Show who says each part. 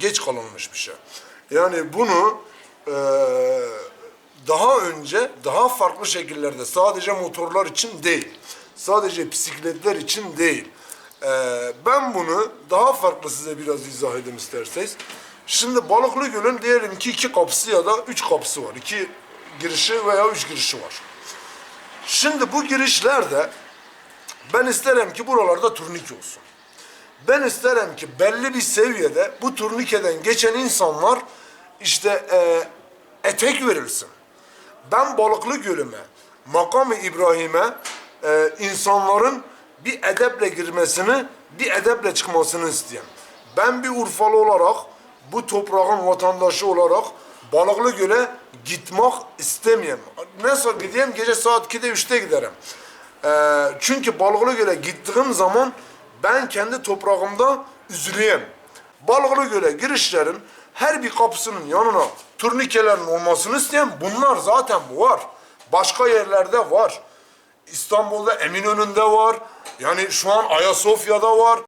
Speaker 1: Geç kalınmış bir şey. Yani bunu eee, daha önce daha farklı şekillerde sadece motorlar için değil, sadece bisikletler için değil. Eee, ben bunu daha farklı size biraz izah edeyim isterseniz. Şimdi Balıklı Göl'ün diyelim ki iki kapısı ya da üç kapısı var. İki girişi veya üç girişi var. Şimdi bu girişlerde ben isterim ki buralarda turnike olsun. Ben isterim ki belli bir seviyede bu turnikeden geçen insanlar işte e, etek verilsin. Ben Balıklı Gölü'me, Makamı İbrahim'e e, insanların bir edeple girmesini, bir edeple çıkmasını isteyen. Ben bir Urfalı olarak, bu toprağın vatandaşı olarak Balıklı Göl'e gitmek istemeyeyim. Nasıl gideyim? Gece saat 2'de 3'te giderim. Ee, çünkü Balıklı Göl'e gittiğim zaman ben kendi toprağımda üzüleyim. Balıklı Göl'e girişlerin her bir kapısının yanına turnikelerin olmasını isteyen bunlar zaten var. Başka yerlerde var. İstanbul'da Eminönü'nde var. Yani şu an Ayasofya'da var.